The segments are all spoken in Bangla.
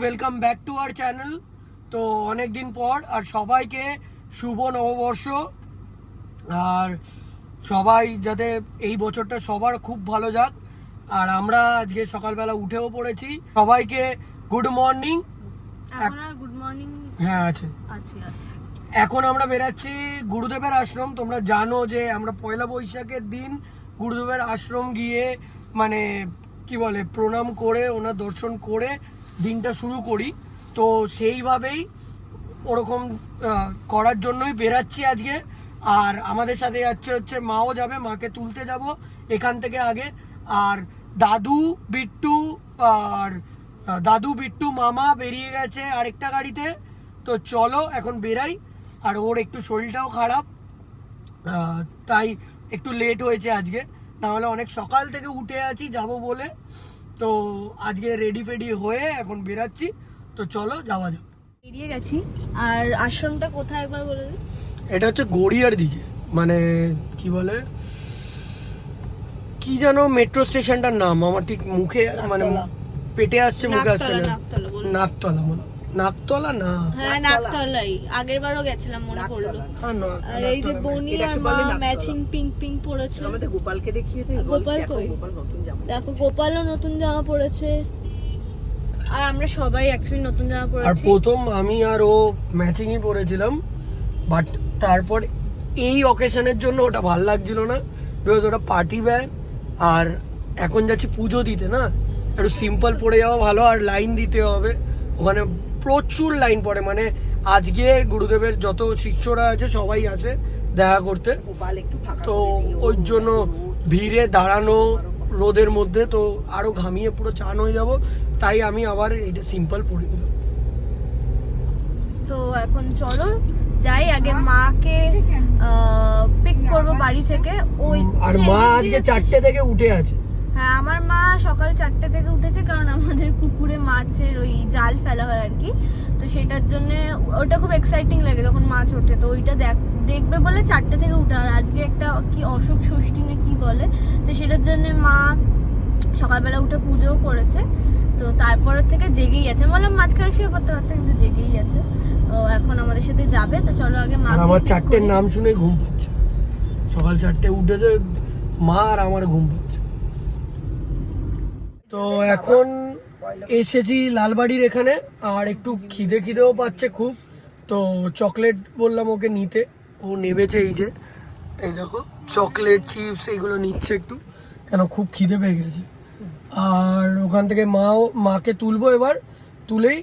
Welcome back to our channel তো অনেক দিন পর আর সবাইকে শুভ নববর্ষ। আর সবাই যাতে এই বছরটা সবার খুব ভালো যাক। আর আমরা আজকে সকালবেলা উঠেও পড়েছি। সবাইকে গুড মর্নিং গুড মর্নিং হ্যাঁ আছে। এখন আমরা বেরাচ্ছি গুরুদেবের আশ্রম। তোমরা জানো যে আমরা পয়লা বৈশাখের দিন গুরুদেবের আশ্রম গিয়ে মানে কি বলে প্রণাম করে ওনার দর্শন করে দিনটা শুরু করি। তো সেইভাবেই ওরকম করার জন্যই বেরাচ্ছি আজকে। আর আমাদের সাথে যাচ্ছে হচ্ছে, মাও যাবে, মাকে তুলতে যাব এখান থেকে আগে। আর দাদু, বিট্টু আর দাদু, বিট্টু, মামা বেরিয়ে গেছে আরেকটা গাড়িতে। তো চলো, এখন বেরাই। আর ওর একটু শরীরটাও খারাপ। তাই একটু লেট হয়েছে আজকে। না হলে অনেক সকাল থেকে উঠে আছি, যাব বলে। তো আজকে রেডি ফেডি হয়ে এখন বেরাচ্ছি। তো চলো যাওয়া যাক। বেরিয়ে গেছি। আর আশ্রমটা কোথায় একবার বলে এটা হচ্ছে গড়িয়ার দিকে। মানে কি বলে? কি যেন মেট্রো স্টেশনটার নাম? আমার ঠিক মুখে মানে পেটে আসছে মুখে আসছে না। নাকতলা মনে নাকতলা না? হ্যাঁ নাকতলাই। আগের বারও গেছিলাম মনে পড়ল। আর এই যে বনি আর মা ম্যাচিং পিঙ্ক পিঙ্ক পরেছে আমাদের গোপালকে দেখিয়ে দে গোপাল কই? দেখো গোপালও নতুন জামা পরেছে আর আমরা সবাই অ্যাকচুয়ালি নতুন জামা আর প্রথম আমি আর ও ম্যাচিংই পরেছিলাম বাট তারপর এই অকেশনের জন্য ওটা ভালো লাগছিল না। বিকজ ওটা পার্টি ব্যাগ আর এখন যাচ্ছি পুজো দিতে না? একটু সিম্পল পরে যাওয়া ভালো আর লাইন দিতে হবে। ওখানে প্রচুর লাইন পড়ে মানে আজকে গুরুদেবের যত শিষ্যরা আছে সবাই আছে দেখা করতে। গোপাল একটু ফাঁকা তো ওই জন্য ভিড়ে দাঁড়ানো রোদের মধ্যে তো আরও ঘামিয়ে পুরো চান হয়ে যাব তাই আমি আবার এটা সিম্পল পরে তো এখন চলো যাই আগে মাকে পিক করব বাড়ি থেকে। ওই আর মা আজকে চারটে থেকে উঠে আছে। হ্যাঁ আমার মা সকাল চারটে থেকে উঠেছে কারণ আমাদের পুকুরে মাছের ওই জাল ফেলা হয় আর কি। তো সেটার জন্য ওটা খুব এক্সাইটিং লাগে যখন মাছ ওঠে। তো ওইটা দেখ দেখবে বলে চারটে থেকে উঠে। আর আজকে একটা কি অশোক ষষ্ঠী না কি বলে? তো সেটার জন্য মা সকালবেলা উঠে পুজোও করেছে। তো তারপরের থেকে জেগেই আছে। আমি বললাম মাঝখানে শুয়ে পড়তে পারতে? কিন্তু জেগেই আছে। তো এখন আমাদের সাথে যাবে। তো চলো আগে মা আমার চারটের নাম শুনে ঘুম পাচ্ছে। সকাল চারটে উঠেছে মা আর আমার ঘুম পাচ্ছে। তো এখন এসেছি লালবাড়ির এখানে আর একটু খিদে খিদেও পাচ্ছে খুব। তো চকলেট বললাম ওকে নিতে ও নেবেছে এই যে। এই দেখো চকলেট চিপস এইগুলো নিচ্ছে একটু কেন খুব খিদে পেয়ে গেছে। আর ওখান থেকে মাও মাকে তুলবো এবার তুলেই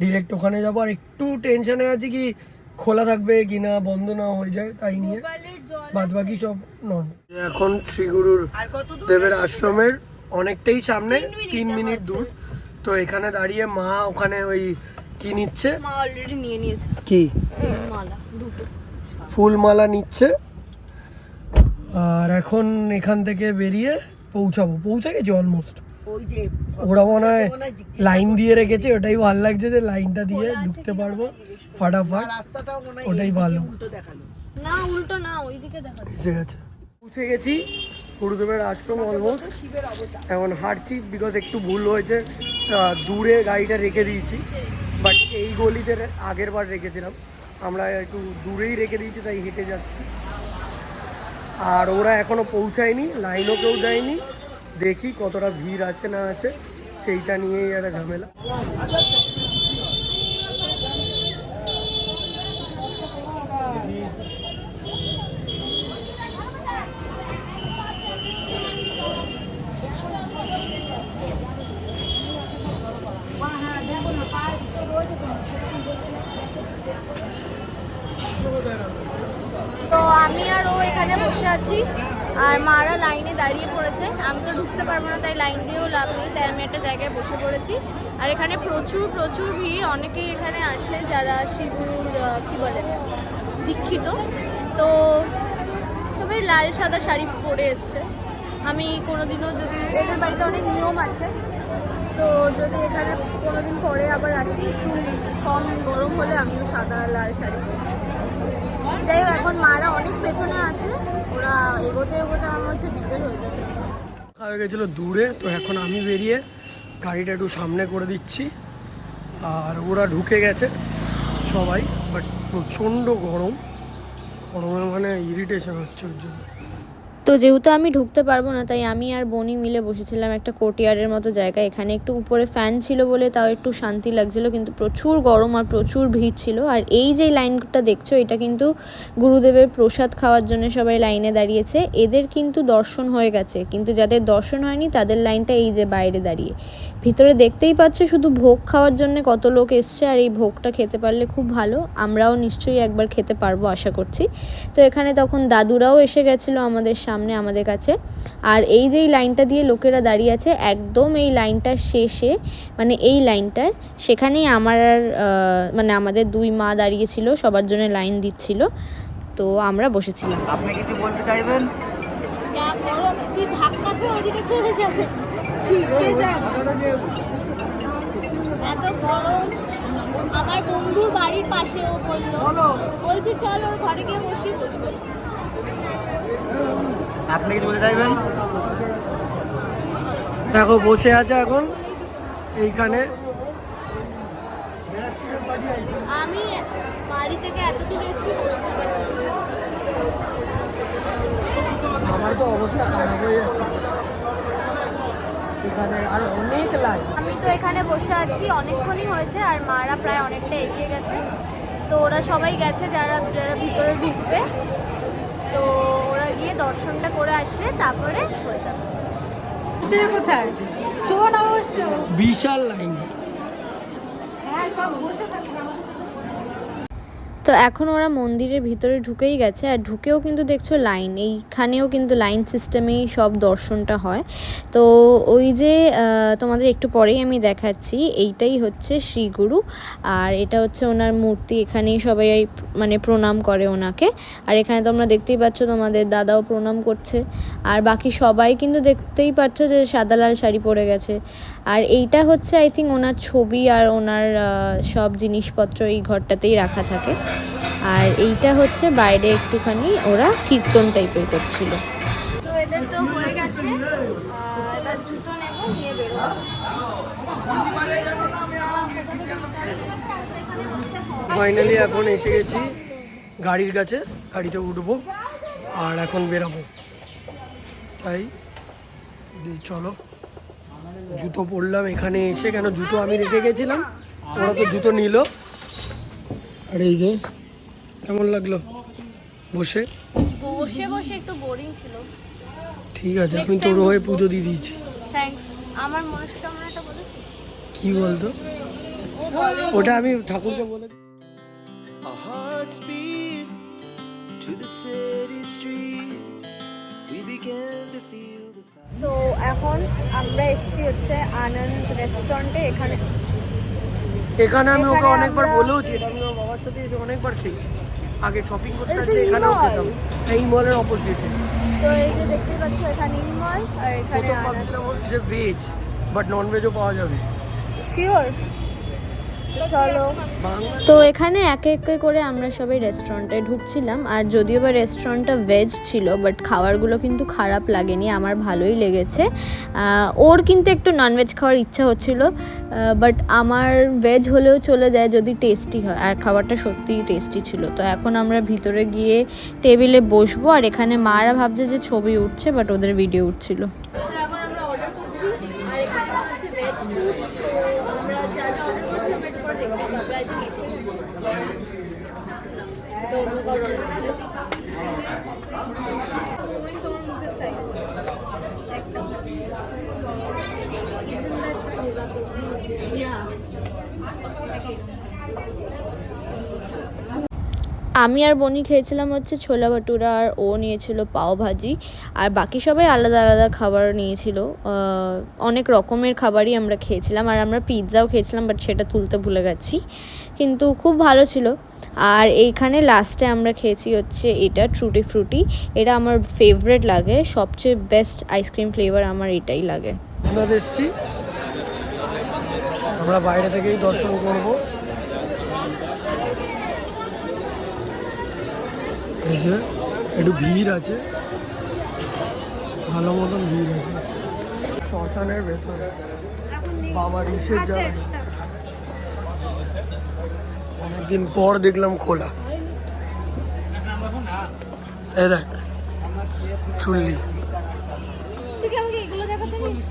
ডিরেক্ট ওখানে যাব। আর একটু টেনশনে আছি কি খোলা থাকবে কি না বন্ধ না হয়ে যায় তাই নিয়ে। বাদ বাকি সব নন এখন শ্রীগুরুর দেবের আশ্রমের অনেকটাই সামনে তিন মিনিট দূর। তো এখানে দাঁড়িয়ে মা ওখানে ওই কি নিচ্ছে? মা অলরেডি নিয়ে নিয়েছে। কি? মালা দুটো। ফুলমালা নিচ্ছে। আর এখন এখান থেকে বেরিয়ে পৌঁছাবো। পৌঁছে গেছি অলমোস্ট ওরা মনে হয় লাইন দিয়ে রেখেছে ওটাই ভালো লাগছে যে লাইনটা দিয়ে ঢুকতে পারব। ফাটাফাট। ওটাই ভালো। না উল্টো না ওইদিকে দেখা যাচ্ছে এসে গেছে পৌঁছে গেছি। গুরুদেবের আশ্রম অলমোস্ট এখন হাঁটছি বিকজ একটু ভুল হয়েছে। দূরে গাড়িটা রেখে দিয়েছি। বাট এই গলিতে আগের বার রেখেছিলাম। আমরা একটু দূরেই রেখে দিয়েছি তাই হেঁটে যাচ্ছি। আর ওরা এখনও পৌঁছায়নি লাইনও কেউ দেয়নি দেখি কতটা ভিড় আছে না আছে সেইটা নিয়েই একটা ঝামেলা। আছি। আর মারা লাইনে দাঁড়িয়ে পড়েছে। আমি তো ঢুকতে পারব না, তাই লাইন দিয়েও লাভ নেই, তাই আমি একটা জায়গায় বসে পড়েছি। আর এখানে প্রচুর প্রচুর ভিড়। অনেকেই এখানে আসে যারা শিবুর কি বলে, দীক্ষিত। তো সবাই লাল সাদা শাড়ি পরে এসছে। আমি কোনোদিনও যদি এদের বাড়িতে অনেক নিয়ম আছে। তো যদি এখানে কোনোদিন পরে আবার আসি কম গরম হলে আমিও সাদা লাল শাড়ি। যাই হোক, এখন মারা অনেক পেছনে আছে। ওরা এগোতে এগোতে দূরে, তো এখন আমি বেরিয়ে গাড়িটা একটু সামনে করে দিচ্ছি। আর ওরা ঢুকে গেছে সবাই বাট প্রচণ্ড গরম। গরমে মানে ইরিটেশন হচ্ছে ওর জন্য। তো যেহেতু আমি ঢুকতে পারব না, তাই আমি আর বনি মিলে বসেছিলাম একটা কোর্টিয়ারের মতো জায়গায়। এখানে একটু উপরে ফ্যান ছিল বলে তাও একটু শান্তি লাগছিল, কিন্তু প্রচুর গরম আর প্রচুর ভিড় ছিল। আর এই যে লাইনটা দেখছ, এটা কিন্তু গুরুদেবের প্রসাদ খাওয়ার জন্য সবাই লাইনে দাঁড়িয়েছে। এদের কিন্তু দর্শন হয়ে গেছে, কিন্তু যাদের দর্শন হয়নি, তাদের লাইনটা এই যে বাইরে দাঁড়িয়ে। ভিতরে দেখতেই পাচ্ছ, শুধু ভোগ খাওয়ার জন্য কত লোক এসছে, আর এই ভোগটা খেতে পারলে খুব ভালো। আমরাও নিশ্চয়ই একবার খেতে পারব, আশা করছি। তো এখানে তখন দাদুরাও এসে গেছিল আমাদের সামনে। আমাদের কাছে। আর এই যে এই লাইনটা দিয়ে লোকেরা দাঁড়িয়ে আছে একদম এই লাইনটার শেষে মানে এই লাইনটার সেখানেই আমার মানে আমাদের দুই মা দাঁড়িয়েছিল সবার জন্য লাইন দিচ্ছিল। তো আমরা বসেছিলাম। আপনি কিছু বলতে চাইবেন? তুই ধাক্কা খেয়ে ওদিকে চলে যাবে এত গরম। আমার বন্ধুর বাড়ির পাশে ও বলল বলছি চল ওর ঘরে গিয়ে বসি বসবে। আপনি কিছু বলতে চাইবেন? দেখো বসে আছে এখন। এইখানে। আমি বাড়ি থেকে এত দূর এসেছি। আমার তো অবস্থা খারাপ হয়ে যাচ্ছে। এখানে আর অনেক লাইন আমি তো এখানে বসে আছি অনেকক্ষণই হয়েছে আর মারা প্রায় অনেকটা এগিয়ে গেছে। তো ওরা সবাই গেছে যারা যারা ভিতরে ঢুকবে। তো গিয়ে দর্শনটা করে আসলে তারপরে হয়ে যাবে। কোথায়? শোন অবশ্য। বিশাল লাইন। হ্যাঁ সব বসে থাকে। তো এখন ওরা মন্দিরের ভিতরে ঢুকেই গেছে, আর ঢুকেও কিন্তু দেখছ লাইন এইখানেও কিন্তু লাইন সিস্টেমেই সব দর্শনটা হয়। তো ওই যে তোমাদের একটু পরেই আমি দেখাচ্ছি, এইটাই হচ্ছে শ্রীগুরু আর এটা হচ্ছে ওনার মূর্তি, এখানেই সবাই মানে প্রণাম করে ওনাকে। আর এখানে তোমরা দেখতেই পাচ্ছ তোমাদের দাদাও প্রণাম করছে, আর বাকি সবাই কিন্তু দেখতেই পাচ্ছ যে সাদা লাল শাড়ি পরে গেছে। আর এইটা হচ্ছে আই থিঙ্ক ওনার ছবি আর ওনার সব জিনিসপত্র এই ঘরটাতেই রাখা থাকে। আর এইটা হচ্ছে বাইরে একটুখানি ওরা কীর্তন টাইপের করছিল। তো এদের তো হয়ে গেছে এবার জুতো নেব নিয়ে ফাইনালি এখন এসে গেছি গাড়ির কাছে গাড়িতে উঠবো আর এখন বেরাবো। তাই দি চলো। জুতো পরলাম এখানে এসে কেন জুতো আমি রেখে গেছিলাম? ওরা তো জুতো নিল। আর এই যে কেমন লাগল বসে? বসে বসে একটু বোরিং ছিল। ঠিক আছে আমি তোর হয়ে পুজো দিয়ে দিয়েছি। থ্যাঙ্কস আমার মনস্কামনাটা বলে। কি বলতো? ওটা আমি ঠাকুরকে বলে Our hearts beat to the city streets. We began to feel the fire. তো এখন আমরা এসেছি হচ্ছে আনন্দ রেস্টুরেন্টে এখানে। এখানে আমি ওকে অনেকবার বলেওছি। সাথে এসে অনেকবার খেয়েছি। আগে শপিং করতে আসলে এখানেও খেতাম। এই মলের অপোজিটে তো এই যে দেখতে পাচ্ছ এখানে ইমল আর এখানে প্রথম ভাবছিলাম যে ভেজ বাট নন ভেজও পাওয়া যাবে। শিওর চলো। তো এখানে একে একে করে আমরা সবাই রেস্টুরেন্টে ঢুকছিলাম আর যদিও বা রেস্টুরেন্টটা ভেজ ছিল বাট খাবারগুলো কিন্তু খারাপ লাগেনি আমার ভালোই লেগেছে। ওর কিন্তু একটু ননভেজ খাওয়ার ইচ্ছা হচ্ছিল বাট আমার ভেজ হলেও চলে যায় যদি টেস্টি হয় আর খাবারটা সত্যিই টেস্টি ছিল। তো এখন আমরা ভিতরে গিয়ে টেবিলে বসবো আর এখানে মারা ভাবছে যে ছবি উঠছে বাট ওদের ভিডিও উঠছিল। এখন আমরা অর্ডার করছি আর এখানে হচ্ছে ভেজ ফুড তো আমরা যা যা অর্ডার করছি আমরা একটু পরে দেখতে পাবো আই থিঙ্ক এসে তো অন্য কারও order ছিল আমি আর বনি খেয়েছিলাম হচ্ছে ছোলা ভাটুরা আর ও নিয়েছিল পাও ভাজি। আর বাকি সবাই আলাদা আলাদা খাবার নিয়েছিল। অনেক রকমের খাবারই আমরা খেয়েছিলাম। আর আমরা পিৎজাও খেয়েছিলাম বাট সেটা তুলতে ভুলে গেছি। কিন্তু খুব ভালো ছিল। আর এইখানে লাস্টে আমরা খেয়েছি হচ্ছে এটা ট্রুটি ফ্রুটি এটা আমার ফেভারেট লাগে। সবচেয়ে বেস্ট আইসক্রিম ফ্লেভার আমার এটাই লাগে। আমরা বাইরে থেকেই দর্শন করব। এই যে একটু ভিড় আছে। ভালো মতন ভিড় আছে। শ্মশানের ভেতরে। বাবার ইসের জায়গায়। অনেকদিন পর দেখলাম খোলা। এই দেখ চুল্লি। তুই কি আমাকে এগুলো দেখাতে নিস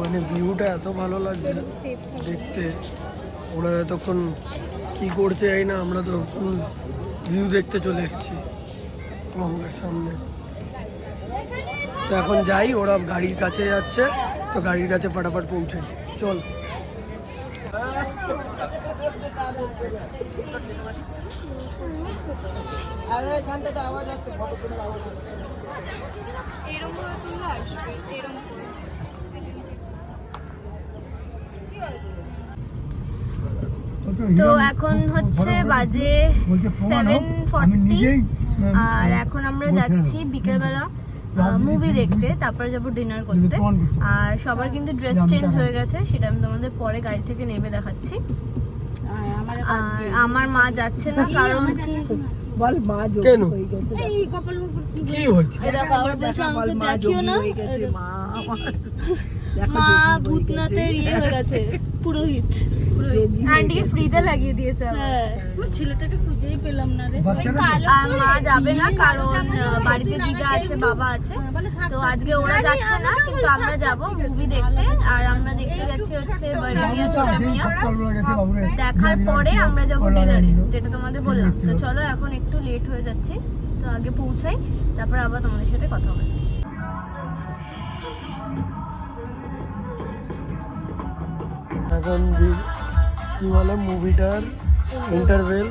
মানে ভিউটা এত ভালো লাগছে দেখতে। ওরা এতক্ষণ কি করছে এই না, আমরা তো ভিউ দেখতে চলে এসেছি। সামনে। তো এখন যাই ওরা গাড়ির কাছে যাচ্ছে তো গাড়ির কাছে ফটাফট পৌঁছে। চল। তো এখন হচ্ছে বাজে সেভেন ফর্টি আর এখন আমরা যাচ্ছি বিকেলবেলা। মুভি দেখতে। তারপরে যাব ডিনার করতে। আর সবার কিন্তু ড্রেস চেঞ্জ হয়ে গেছে সেটা আমি তোমাদের পরে গাড়ি থেকে নেমে দেখাচ্ছি। আর আমার মা যাচ্ছে না কারণ কি? বল মা যোগ কেন? হয়ে গেছে এই কপাল কি কি হয়েছে? এই দেখো আবার বলছে আমাকে দেখিও না? গেছে মা হয়ে ভূতনাথের ইয়ে হয়ে গেছে পুরোহিত। আন্টিকে ফ্রিতে লাগিয়ে দিয়েছে ছেলেটাকে খুঁজেই পেলাম না রে। মা যাবে না কারণ বাড়িতে দিদা আছে বাবা আছে। তো আজকে ওরা যাচ্ছে না কিন্তু আমরা যাব মুভি দেখতে। আর আমরা দেখতে যাচ্ছি হচ্ছে বারেমিয়া ছোটা মিয়া দেখার পরে আমরা যাব ডিনারে যেটা তোমাদের বললাম। তো চলো এখন একটু লেট হয়ে যাচ্ছে। তো আগে পৌঁছাই তারপর আবার তোমাদের সাথে কথা হবে। এখন কি বলে, মুভিটার ইন্টারভেল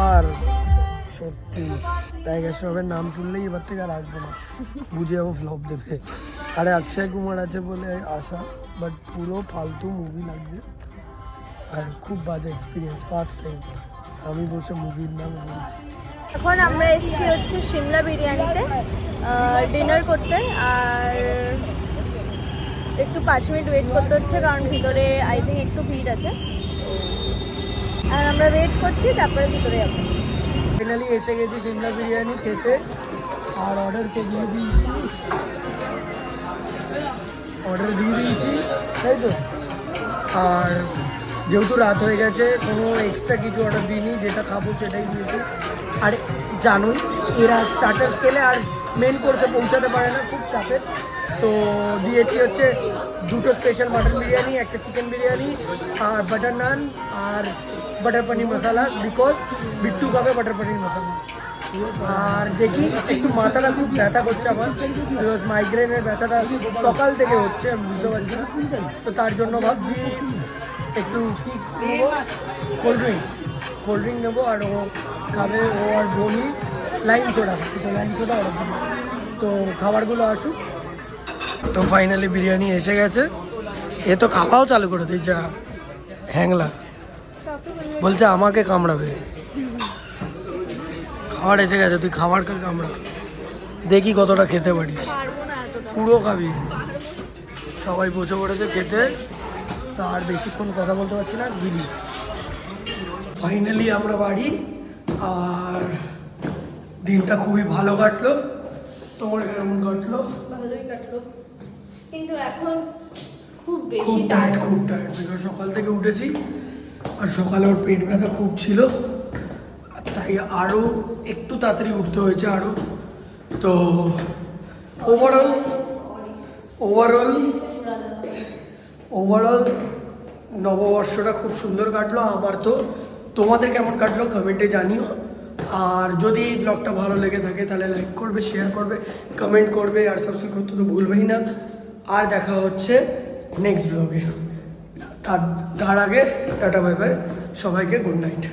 আর সত্যি টাইগার শ্রফের নাম শুনলেই এবার থেকে আর আসব না। বুঝে যাব ফ্লপ দেবে। আরে অক্ষয় কুমার আছে বলে আসা বাট পুরো ফালতু মুভি লাগছে। আর খুব বাজে এক্সপিরিয়েন্স ফার্স্ট টাইম আমি বসে মুভির নাম বলছি। এখন আমরা এসেছি হচ্ছে সিমলা বিরিয়ানিতে ডিনার করতে, আর একটু পাঁচ মিনিট ওয়েট করতে হচ্ছে, কারণ ভিতরে আই থিঙ্ক একটু ভিড় আছে। আর আমরা ওয়েট করছি, তারপরে ভিতরে যাব। ফাইনালি এসে গেছি সিমলা বিরিয়ানি খেতে, আর অর্ডার তো দিয়ে দিয়েছি অর্ডার দিয়ে দিয়েছি, তাই তো? আর যেহেতু রাত হয়ে গেছে, কোনো এক্সট্রা কিছু অর্ডার দিইনি, যেটা খাব সেটাই দিয়েছি। আর, জানোই, এরা স্টার্টার স্কেলে আর মেন কোর্সে পৌঁছাতে পারে না, খুব চাপের। তো দিয়েছি হচ্ছে দুটো স্পেশাল মাটন বিরিয়ানি, একটা চিকেন বিরিয়ানি আর বাটার নান আর বাটার পনির মশলা বিকজ বিট্টু খাবে বাটার পনির মশলা আর দেখি একটু মাথাটা খুব ব্যথা করছে আমার বিকজ মাইগ্রেনের ব্যথাটা সকাল থেকে হচ্ছে, আমি বুঝতে পারছি না। তো তার জন্য ভাবছি একটু কোল্ড ড্রিঙ্ক কোল্ড ড্রিঙ্ক নেব আর ও খাবে, ও আর বনি লাইন সোডা লাইন সোডা তো খাবারগুলো আসুক। তো ফাইনালি বিরিয়ানি এসে গেছে। এ তো খাওয়াও চালু করে দিয়েছে হ্যাংলা। বলছে, আমাকে কামড়াবে। খাবার এসে গেছে, তুই খাবার খা, কামড়া। দেখি কতটা খেতে পারিস। পুরো খাবি। সবাই বসে পড়েছে খেতে। তা আর বেশিক্ষণ কথা বলতে পারছি না গিলি ফাইনালি আমরা বাড়ি, আর দিনটা খুবই ভালো কাটলো। তোমার কেমন কাটলো? ভালোই কাটলো। কিন্তু এখন খুব খুব বেশি টায়ার্ড টায়ার্ড খুব টায়ার্ড বিকজ সকাল থেকে উঠেছি আর সকালে ওর পেট ব্যথা খুব ছিল তাই আরও একটু তাড়াতাড়ি উঠতে হয়েছে আরও তো ওভারঅল ওভারঅল ওভারঅল নববর্ষটা খুব সুন্দর কাটলো আমার তো। তোমাদের কেমন কাটলো কমেন্টে জানিও। আর যদি এই ব্লগটা ভালো লেগে থাকে তাহলে লাইক করবে শেয়ার করবে কমেন্ট করবে আর সাবস্ক্রাইব করতে তো ভুলবেই না। আর দেখা হচ্ছে নেক্সট ব্লগে তার তার আগে টাটা বাই বাই সবাইকে গুড নাইট